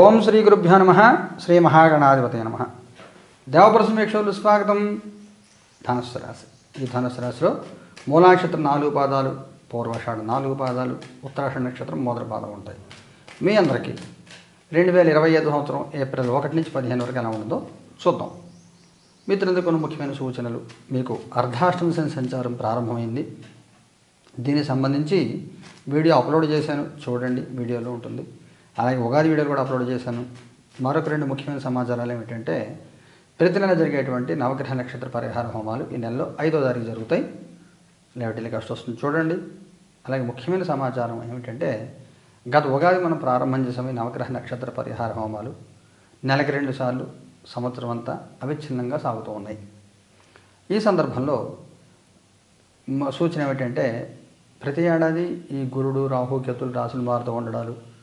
ఓం శ్రీ గురుభ్యో నమ శ్రీ మహాగణాధిపతి నమ. దేవప్రసమేక్షలు స్వాగతం. ధనుస్సు రాశి. ఈ ధనుస్సు రాశిలో మూలానక్షత్రం నాలుగు పాదాలు పూర్వషాఢ నాలుగు పాదాలు ఉత్తరాషాఢ నక్షత్రం మొదటి పాదం ఉంటాయి. మీ అందరికీ రెండు వేల ఇరవై ఐదు సంవత్సరం ఏప్రిల్ ఒకటి నుంచి పదిహేను వరకు ఎలా ఉంటుందో చూద్దాం. మిత్రులందరూ కొన్ని ముఖ్యమైన సూచనలు. మీకు అర్ధాష్టమ శని సంచారం ప్రారంభమైంది. దీనికి సంబంధించి వీడియో అప్లోడ్ చేశాను. చూడండి వీడియోలో ఉంటుంది. అలాగే ఉగాది వీడియోలు కూడా అప్లోడ్ చేశాను. మరొక రెండు ముఖ్యమైన సమాచారాలు ఏమిటంటే ప్రతి నెల జరిగేటువంటి నవగ్రహ నక్షత్ర పరిహార హోమాలు ఈ నెలలో ఐదో తారీఖు జరుగుతాయి. లేవటి కష్టం వస్తుంది చూడండి. అలాగే ముఖ్యమైన సమాచారం ఏమిటంటే గత ఉగాది మనం ప్రారంభం చేసాము నవగ్రహ నక్షత్ర పరిహార హోమాలు. నెలకి రెండు సార్లు సంవత్సరం అంతా అవిచ్ఛిన్నంగా సాగుతూ ఉన్నాయి. ఈ సందర్భంలో సూచన ఏమిటంటే ప్రతి ఏడాది ఈ గురుడు రాహు కేతులు రాసులు మారుతూ ఉండడాలు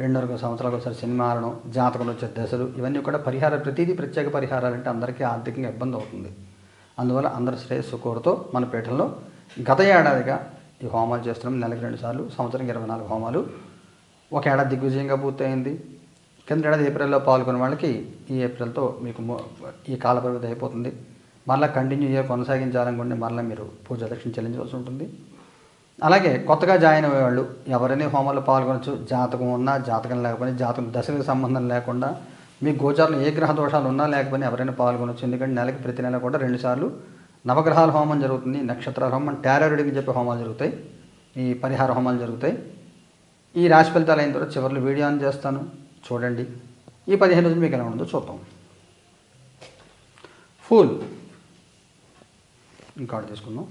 రెండున్నర సంవత్సరాలకు ఒకసారి సినిమాలను జాతకంలో వచ్చే దశలు ఇవన్నీ కూడా పరిహార ప్రతిదీ ప్రత్యేక పరిహారాలు అంటే అందరికీ ఆర్థికంగా ఇబ్బంది అవుతుంది. అందువల్ల అందరి శ్రేయస్సు కోరుతూ మన పీఠంలో గత ఏడాదిగా ఈ హోమాలు చేస్తున్నాం. నెలకి రెండు సార్లు సంవత్సరానికి ఇరవై నాలుగు హోమాలు. ఒక ఏడాది దిగ్విజయంగా పూర్తయింది. కింద ఏడాది ఏప్రిల్లో పాల్గొన్న వాళ్ళకి ఈ ఏప్రిల్తో మీకు ఈ కాల పరిమితి అయిపోతుంది. మరలా కంటిన్యూ ఇయర్ కొనసాగించాలనుకుంటే మరలా మీరు పూజ దక్షిణ చెల్లించవలసి ఉంటుంది. అలాగే కొత్తగా జాయిన్ అయ్యేవాళ్ళు ఎవరైనా హోమాల్లో పాల్గొనవచ్చు జాతకం ఉన్నా జాతకం లేకపోయినా జాతకం దశలకు సంబంధం లేకుండా మీ గోచారంలో ఏ గ్రహ దోషాలు ఉన్నా లేకపోయినా ఎవరైనా పాల్గొనవచ్చు ఎందుకంటే నెలకి ప్రతి నెల కూడా రెండుసార్లు నవగ్రహాల హోమం జరుగుతుంది నక్షత్రాల హోమం టారారుడికి చెప్పే హోమాలు జరుగుతాయి ఈ పరిహార హోమాలు జరుగుతాయి. ఈ రాశి ఫలితాలు అయిన తర్వాత చివరిలో వీడియో ఆన్ చేస్తాను. చూడండి. ఈ పదిహేను రోజులు మీకు ఎలా ఉందో చూద్దాం. ఫుల్ ఇంకోటి తీసుకుందాం.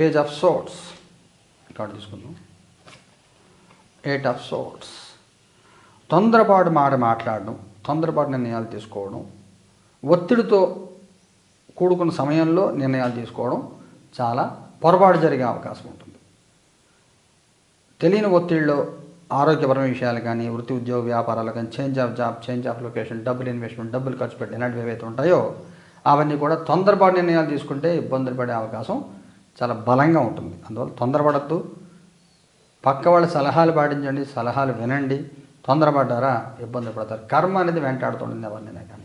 పేజ్ ఆఫ్ సోట్స్ కార్డు తీసుకుందాం. ఎయిట్ ఆఫ్ సోట్స్ తొందరపాటు మాట మాట్లాడడం తొందరపాటు నిర్ణయాలు తీసుకోవడం ఒత్తిడితో కూడుకున్న సమయంలో నిర్ణయాలు తీసుకోవడం చాలా పొరపాటు జరిగే అవకాశం ఉంటుంది. తెలియని ఒత్తిడిలో ఆరోగ్యపరమైన విషయాలు కానీ వృత్తి ఉద్యోగ వ్యాపారాలు కానీ change of job change of location డబ్బులు ఇన్వెస్ట్మెంట్ డబ్బులు ఖర్చు పెట్టి ఇలాంటివి ఏవైతే ఉంటాయో అవన్నీ కూడా తొందరపాటు నిర్ణయాలు తీసుకుంటే ఇబ్బందులు పడే అవకాశం చాలా బలంగా ఉంటుంది. అందువల్ల తొందరపడద్దు. పక్క వాళ్ళ సలహాలు పాటించండి సలహాలు వినండి. తొందరపడ్డారా ఇబ్బంది పడతారు. కర్మ అనేది వెంటాడుతుంటుంది ఎవరినైనా కానీ.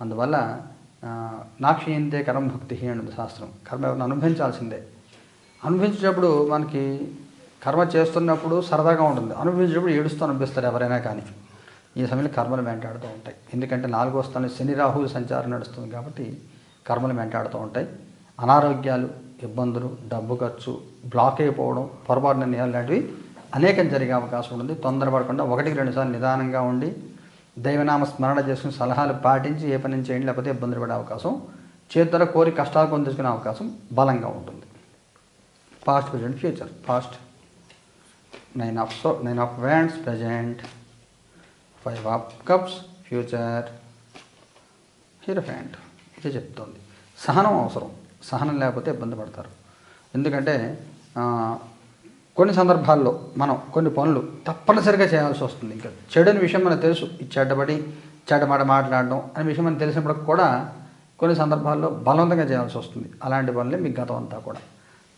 అందువల్ల ఆ, నాక్షీయంతే కర్మ భక్తి అనేది శాస్త్రం. కర్మ ఎవరిని అనుభవించాల్సిందే. అనుభవించేటప్పుడు మనకి కర్మ చేస్తున్నప్పుడు సరదాగా ఉంటుంది. అనుభవించేటప్పుడు ఏడుస్తూ అనిపిస్తారు ఎవరైనా కానీ. ఈ సమయంలో కర్మలు వెంటాడుతూ ఉంటాయి. ఎందుకంటే నాలుగో స్థానం శని రాహువు సంచారం నడుస్తుంది కాబట్టి కర్మలు వెంటాడుతూ ఉంటాయి. అనారోగ్యాలు ఇబ్బందులు డబ్బు ఖర్చు బ్లాక్ అయిపోవడం పొరపాటు నిర్ణయాలు లాంటివి అనేకం జరిగే అవకాశం ఉంటుంది. తొందరపడకుండా ఒకటికి రెండు సార్లు నిదానంగా ఉండి దైవనామ స్మరణ చేసుకుని సలహాలు పాటించి ఏ పని చేయండి లేకపోతే ఇబ్బందులు పడే అవకాశం చేతుల కోరి కష్టాలు కొని తెచ్చుకునే అవకాశం బలంగా ఉంటుంది. Past present future past nine of so nine of wands present five of cups future hierophant ఇది చెప్తోంది. సహనం అవసరం. సహనం లేకపోతే ఇబ్బంది పడతారు. ఎందుకంటే కొన్ని సందర్భాల్లో మనం కొన్ని పనులు తప్పనిసరిగా చేయాల్సి వస్తుంది. ఇంకా చెడని విషయం మనకు తెలుసు. ఈ చెడ్డబడి చెడ్డమాట మాట్లాడడం అనే విషయం మనకు తెలిసినప్పుడు కూడా కొన్ని సందర్భాల్లో బలవంతంగా చేయాల్సి వస్తుంది. అలాంటి పనులే మీకు గతం అంతా కూడా.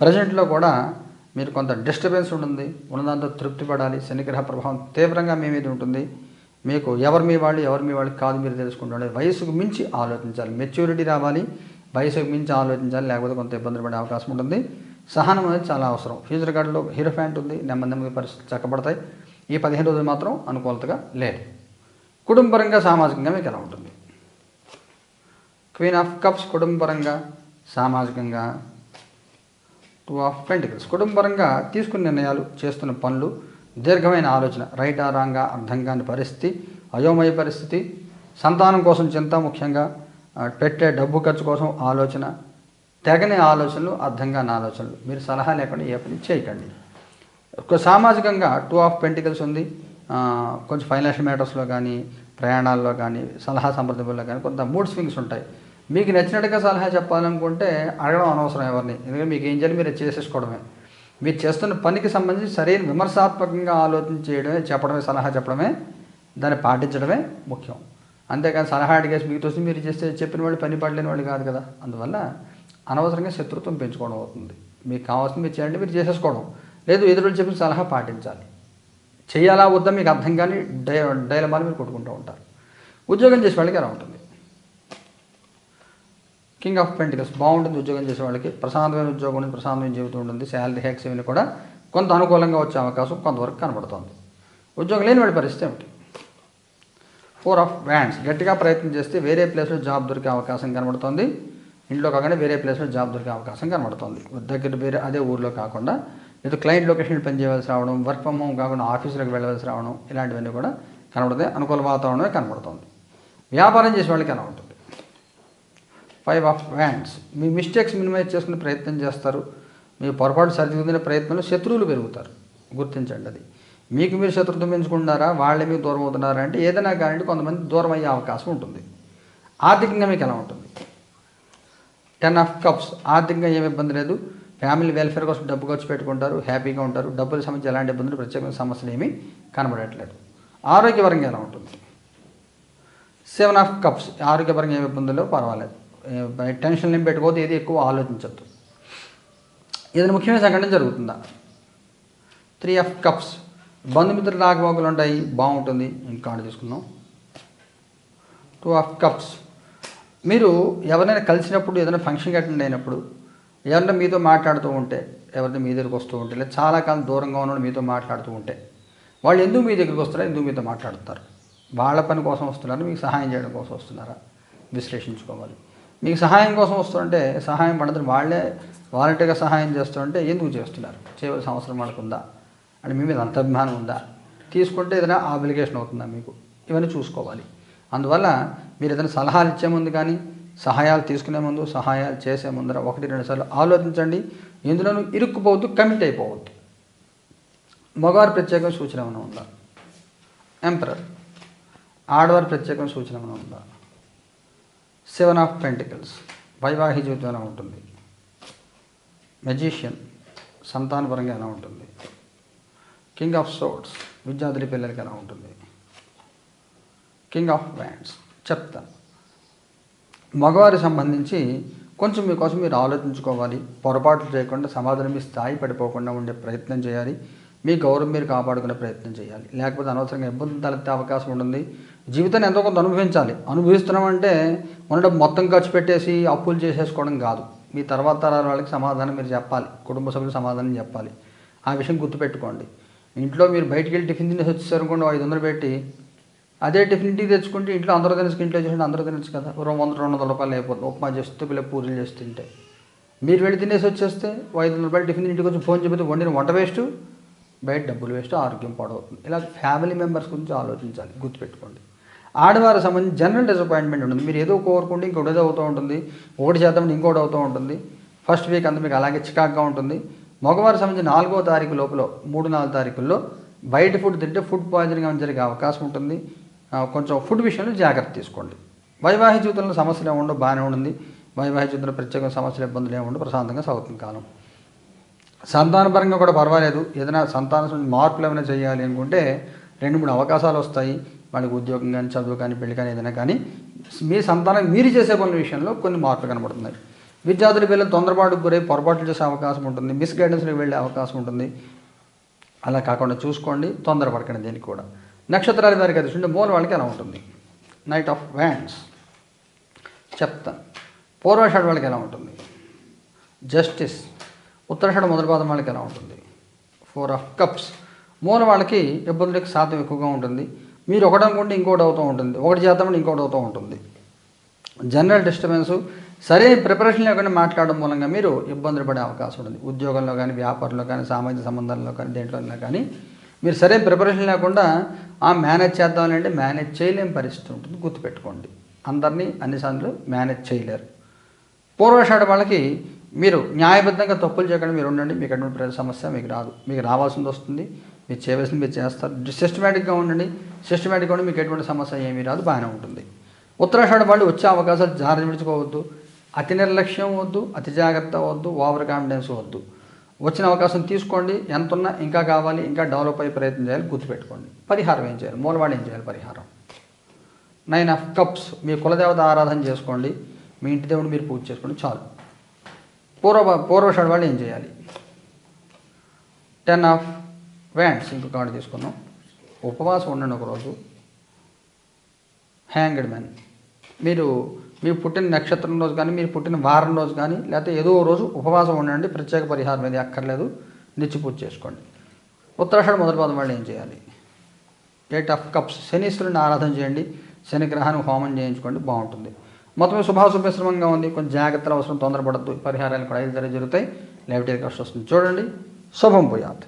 ప్రజెంట్లో కూడా మీరు కొంత డిస్టర్బెన్స్ ఉంటుంది. ఉన్నదాంతో తృప్తి పడాలి. శనిగ్రహ ప్రభావం తీవ్రంగా మీ మీద ఉంటుంది. మీకు ఎవరు మీ వాళ్ళు ఎవరు మీ వాళ్ళు కాదు మీరు తెలుసుకుంటుండే వయసుకు మించి ఆలోచించాలి. మెచ్యూరిటీ రావాలి. వయసుకు మించి ఆలోచించాలి లేకపోతే కొంత ఇబ్బందులు పడే అవకాశం ఉంటుంది. సహనం అనేది చాలా అవసరం. ఫ్యూచర్ కార్డులో హీరో ఫ్యాంట్ ఉంది నెమ్మది నెమ్మది పరిస్థితి చక్కబడతాయి. ఈ పదిహేను రోజులు మాత్రం అనుకూలతగా లేదు. కుటుంబపరంగా సామాజికంగా మీకు ఎలా ఉంటుంది? క్వీన్ ఆఫ్ కప్స్ కుటుంబపరంగా సామాజికంగా టూ ఆఫ్ పెంటికల్స్ కుటుంబపరంగా తీసుకున్న నిర్ణయాలు చేస్తున్న పనులు దీర్ఘమైన ఆలోచన రైట్ రాంగా అర్థం కాని పరిస్థితి అయోమయ పరిస్థితి సంతానం కోసం చింత ముఖ్యంగా పెట్టే డబ్బు ఖర్చు కోసం ఆలోచన తెగని ఆలోచనలు అర్థం కాని ఆలోచనలు. మీరు సలహా లేకుండా ఏ పని చేయకండి. ఒక సామాజికంగా టూ ఆఫ్ పెంటికల్స్ ఉంది. కొంచెం ఫైనాన్షియల్ మ్యాటర్స్లో కానీ ప్రయాణాల్లో కానీ సలహా సంప్రదింపుల్లో కానీ కొంత మూడ్ స్వింగ్స్ ఉంటాయి. మీకు నచ్చినట్టుగా సలహా చెప్పాలనుకుంటే అడగడం అనవసరం ఎవరిని. ఎందుకంటే మీకు ఏం చేయాలి మీరు చేసేసుకోవడమే. మీరు చేస్తున్న పనికి సంబంధించి సరైన విమర్శాత్మకంగా ఆలోచన చేయడమే చెప్పడమే సలహా చెప్పడమే దాన్ని పాటించడమే ముఖ్యం. అంతేకాని సలహా అడిగేసి మీకు తోసి మీరు చేస్తే చెప్పిన వాళ్ళు పని పడలేని వాళ్ళు కాదు కదా. అందువల్ల అనవసరంగా శత్రుత్వం పెంచుకోవడం అవుతుంది. మీకు కావాల్సింది మీరు చేయండి మీరు చేసేసుకోవడం. లేదు ఎదురు చెప్పిన సలహా పాటించాలి. చేయాలా వద్దా మీకు అర్థం కానీ డై డైలమాలు మీరు కొట్టుకుంటూ ఉంటారు. ఉద్యోగం చేసే వాళ్ళకి ఎలా ఉంటుంది. కింగ్ ఆఫ్ పెంటికల్స్ బాగుంటుంది ఉద్యోగం చేసే వాళ్ళకి. ప్రశాంతమైన ఉద్యోగం ఉంటుంది ప్రశాంతమైన జీవితం ఉంటుంది. శాలరీ హ్యాక్స్ ఇవన్నీ కూడా కొంత అనుకూలంగా వచ్చే అవకాశం కొంతవరకు కనబడుతుంది. ఉద్యోగం లేని వాడి పరిస్థితి ఏమిటి? ఫోర్ ఆఫ్ వ్యాండ్స్ గట్టిగా ప్రయత్నం చేస్తే వేరే ప్లేస్లో జాబ్ దొరికే అవకాశం కనబడుతుంది. ఇంట్లో కాకుండా వేరే ప్లేస్లో జాబ్ దొరికే అవకాశం కనబడుతుంది. దగ్గర వేరే అదే ఊర్లో కాకుండా లేదా క్లయింట్ లొకేషన్ పనిచేయవలసి రావడం వర్క్ ఫ్రమ్ హోమ్ కాకుండా ఆఫీసులకు వెళ్ళవలసి రావడం ఇలాంటివన్నీ కూడా కనబడతాయి అనుకూల వాతావరణమే కనబడుతుంది. వ్యాపారం చేసే వాళ్ళకి ఎలా ఉంటుంది? ఫైవ్ ఆఫ్ వ్యాండ్స్ మీ మిస్టేక్స్ మినిమైజ్ చేసుకునే ప్రయత్నం చేస్తారు. మీ పొరపాటు సరిదిద్దుకునే ప్రయత్నంలో శత్రువులు పెరుగుతారు. గుర్తించండి అది. మీకు మీరు శత్రుత్వం పెంచుకుంటారా వాళ్ళే మీకు దూరం అవుతున్నారా అంటే ఏదైనా కానీ కొంతమంది దూరం అయ్యే అవకాశం ఉంటుంది. ఆర్థికంగా మీకు ఎలా ఉంటుంది? టెన్ ఆఫ్ కప్స్ ఆర్థికంగా ఏమి ఇబ్బంది లేదు. ఫ్యామిలీ వెల్ఫేర్ కోసం డబ్బు ఖర్చు పెట్టుకుంటారు హ్యాపీగా ఉంటారు. డబ్బుల సంబంధించి ఎలాంటి ఇబ్బందులు ప్రత్యేకమైన సమస్యలు ఏమీ కనబడట్లేదు. ఆరోగ్యపరంగా ఎలా ఉంటుంది? సెవెన్ ఆఫ్ కప్స్ ఆరోగ్యపరంగా ఏమి ఇబ్బందులు పర్వాలేదు. టెన్షన్ ఏం పెట్టుకోవద్దు ఏది ఎక్కువ ఆలోచించద్దు. ఏదైనా ముఖ్యమైన సంఘటన జరుగుతుందా? త్రీ ఆఫ్ కప్స్ బంధుమిత్రులు రాకపోకలు ఉంటాయి బాగుంటుంది. ఇంకా కార్డు టూ ఆఫ్ కప్స్ మీరు ఎవరైనా కలిసినప్పుడు ఏదైనా ఫంక్షన్కి అటెండ్ అయినప్పుడు ఎవరైనా మీతో మాట్లాడుతూ ఉంటే ఎవరైనా మీ దగ్గరికి వస్తూ ఉంటే లేదా చాలా కాలం దూరంగా ఉన్నవాడు మీతో మాట్లాడుతూ ఉంటే వాళ్ళు ఎందుకు మీ దగ్గరికి వస్తారో ఎందుకు మీతో మాట్లాడుతారు వాళ్ళ పని కోసం వస్తున్నారా మీకు సహాయం చేయడం కోసం వస్తున్నారా? విశ్లేషించుకోవాలి. మీకు సహాయం కోసం వస్తుంటే సహాయం పడదు. వాళ్ళే వాలంటీర్గా సహాయం చేస్తుంటే ఎందుకు చేస్తున్నారు? చేయవలసిన అవసరం వాళ్ళకు ఉందా? అంటే మీ మీద అంత అభిమానం ఉందా? తీసుకుంటే ఏదైనా ఆబ్లిగేషన్ అవుతుందా మీకు? ఇవన్నీ చూసుకోవాలి. అందువల్ల మీరు ఏదైనా సలహాలు ఇచ్చే ముందు కానీ సహాయాలు తీసుకునే ముందు సహాయాలు చేసే ముందర ఒకటి రెండు సార్లు ఆలోచించండి. ఇందులోనూ ఇరుక్కుపోవద్దు కమిట్ అయిపోవద్దు. మగవారి ప్రత్యేక సూచన ఏమైనా ఉందా? ఎంపరర్ ఆడవారి ప్రత్యేకం సూచన ఏమైనా ఉందా? సెవెన్ ఆఫ్ పెంటికల్స్ వైవాహిక జీవితం ఎలా ఉంటుంది? మెజీషియన్ సంతానపరంగా ఎలా ఉంటుంది? కింగ్ ఆఫ్ సోర్డ్స్ విద్యార్థుల పిల్లలకి ఎలా ఉంటుంది? కింగ్ ఆఫ్ బ్యాండ్స్ చెప్తాను మగవారి సంబంధించి కొంచెం మీకోసం మీరు ఆలోచించుకోవాలి. పొరపాట్లు చేయకుండా సమాధానం మీ స్థాయి పడిపోకుండా ఉండే ప్రయత్నం చేయాలి. మీ గౌరవం మీరు కాపాడుకునే ప్రయత్నం చేయాలి. లేకపోతే అనవసరంగా ఇబ్బంది తలెత్తే అవకాశం ఉంటుంది. జీవితాన్ని ఎంతో కొంత అనుభవించాలి. అనుభవిస్తున్నామంటే మన మొత్తం ఖర్చు పెట్టేసి అప్పులు చేసేసుకోవడం కాదు. మీ తర్వాత తరాల వాళ్ళకి సమాధానం మీరు చెప్పాలి. కుటుంబ సభ్యులు సమాధానం చెప్పాలి. ఆ విషయం గుర్తుపెట్టుకోండి. ఇంట్లో మీరు బయటికి వెళ్ళి టిఫిన్ తినేసి వచ్చేసారు అనుకోండి ఐదు వందలు పెట్టి అదే టిఫిన్ ఇంటికి తెచ్చుకుంటే ఇంట్లో అందరూ తినచ్చు ఇంట్లో చేసి అందరూ తినచ్చు కదా రెండు వందల రెండు వందల రూపాయలు అయిపోతుంది. ఉప్మా చేస్తే పిల్లలు పూజలు చేసి తింటే. మీరు వెళ్ళి తినేసి వచ్చేస్తే ఐదు వందల రూపాయలు టిఫిన్ ఇంటికి వచ్చి ఫోన్ చెబితే వండిన వంట వేస్ట్ బయట డబ్బులు వేస్ట్ ఆరోగ్యం పాడవుతుంది. ఇలా ఫ్యామిలీ మెంబర్స్ గురించి ఆలోచించాలి గుర్తుపెట్టుకోండి. ఆడవారి సంబంధించి జనరల్ డిసప్పాయింట్మెంట్ ఉంటుంది. మీరు ఏదో కోరుకుంటే ఇంకోటి ఏదో అవుతూ ఉంటుంది ఒకటి శాతం ఇంకోటి అవుతూ ఉంటుంది. ఫస్ట్ వీక్ అంతా మీకు అలాగే చికాక్గా ఉంటుంది. మగవారి సంబంధించి నాలుగో తారీఖు లోపల మూడు నాలుగు తారీఖుల్లో బయట ఫుడ్ తింటే ఫుడ్ పాయిజనింగ్ అని జరిగే అవకాశం ఉంటుంది. కొంచెం ఫుడ్ విషయంలో జాగ్రత్త తీసుకోండి. వైవాహిక జీవితంలో సమస్యలు ఏముండవు బాగానే ఉంటుంది వైవాహిక జీవితంలో ప్రత్యేక సమస్యలు ఇబ్బందులు ఏముండవు ప్రశాంతంగా సాగుతుంది కాలం. సంతానపరంగా కూడా పర్వాలేదు. ఏదైనా సంతాన మార్పులు ఏమైనా చేయాలి అనుకుంటే రెండు మూడు అవకాశాలు వస్తాయి. వాళ్ళకి ఉద్యోగం కానీ చదువు కానీ పెళ్ళి కానీ ఏదైనా కానీ మీ సంతానం మీరు చేసే పనుల విషయంలో కొన్ని మార్పులు కనబడుతున్నాయి. విద్యార్థుల పిల్లలు తొందరపాటుకు గురై పొరపాట్లు చేసే అవకాశం ఉంటుంది మిస్గైడెన్స్కి వెళ్ళే అవకాశం ఉంటుంది. అలా కాకుండా చూసుకోండి తొందరపడకండి దేనికి కూడా. నక్షత్రాల వారికి అది చూడండి మూల వాళ్ళకి ఎలా ఉంటుంది? నైట్ ఆఫ్ వ్యాండ్స్ చెప్తా. పూర్వాషాఢ వాళ్ళకి ఎలా ఉంటుంది? జస్టిస్ ఉత్తరాషాఢ మొదటి పాదం వాళ్ళకి ఎలా ఉంటుంది? ఫోర్ ఆఫ్ కప్స్ మూల వాళ్ళకి ఇబ్బందులకి శాతం ఎక్కువగా ఉంటుంది. మీరు ఒకటి అనుకుంటే ఇంకోటి అవుతూ ఉంటుంది. ఒకటి చేద్దామని ఇంకోటి అవుతూ ఉంటుంది. జనరల్ డిస్టర్బెన్స్ సరైన ప్రిపరేషన్ లేకుండా మాట్లాడడం మూలంగా మీరు ఇబ్బందులు పడే అవకాశం ఉంటుంది. ఉద్యోగంలో కానీ వ్యాపారంలో కానీ సామాజిక సంబంధాల్లో కానీ దేంట్లోనైనా కానీ మీరు సరైన ప్రిపరేషన్ లేకుండా ఆ మేనేజ్ చేద్దామని అంటే మేనేజ్ చేయలేని పరిస్థితి ఉంటుంది. గుర్తుపెట్టుకోండి. అందరినీ అన్నిసార్లు మేనేజ్ చేయలేరు. పూర్వషాఢ వాళ్ళకి మీరు న్యాయబద్ధంగా తప్పులు చేయకుండా మీరు ఉండండి. మీకు ఎటువంటి ప్రతి సమస్య మీకు రాదు. మీకు రావాల్సింది వస్తుంది. మీరు చేయవలసింది మీరు చేస్తారు. సిస్టమేటిక్గా ఉండండి. సిస్టమేటిక్గా ఉండి మీకు ఎటువంటి సమస్య ఏమీ రాదు. బాగానే ఉంటుంది. ఉత్తరాషాఢ వాళ్ళు వచ్చే అవకాశాలు జాగ్రత్త విడుచుకోవద్దు అతి నిర్లక్ష్యం వద్దు అతి జాగ్రత్త వద్దు ఓవర్ కాన్ఫిడెన్స్ వద్దు. వచ్చిన అవకాశం తీసుకోండి ఎంత ఉన్నా ఇంకా కావాలి ఇంకా డెవలప్ అయ్యే ప్రయత్నం చేయాలి గుర్తుపెట్టుకోండి. పరిహారం ఏం చేయాలి? మూలవాడు ఏం చేయాలి పరిహారం? నైన్ ఆఫ్ కప్స్ మీ కులదేవత ఆరాధన చేసుకోండి మీ ఇంటి దేవుడు మీరు పూజ చేసుకోండి చాలు. పూర్వ పూర్వషాడు వాళ్ళు ఏం చేయాలి? టెన్ ఆఫ్ వ్యాండ్స్ ఇంకొక కార్డు తీసుకున్నాం ఉపవాసం ఉండండి ఒకరోజు. హ్యాంగ్డ్ మ్యాన్ మీరు మీ పుట్టిన నక్షత్రం రోజు కానీ మీరు పుట్టిన వారం రోజు కానీ లేకపోతే ఏదో రోజు ఉపవాసం ఉండండి ప్రత్యేక పరిహారం ఏది అక్కర్లేదు నిత్య పూజ చేసుకోండి. ఉత్తరాషాఢ మొదటి పదం వాళ్ళు ఏం చేయాలి? ఎయిట్ ఆఫ్ కప్స్ శనీశ్వరుని ఆరాధన చేయండి శనిగ్రహాన్ని హోమం చేయించుకోండి బాగుంటుంది. మొత్తం శుభాశుభశ్రమంగా ఉంది కొంచెం జాగ్రత్తలు అవసరం తొందరపడద్దు పరిహారాలు కూడా ఐదు జరుగుతాయి లేవిటీ కష్టం వస్తుంది. చూడండి శుభం పోయాత్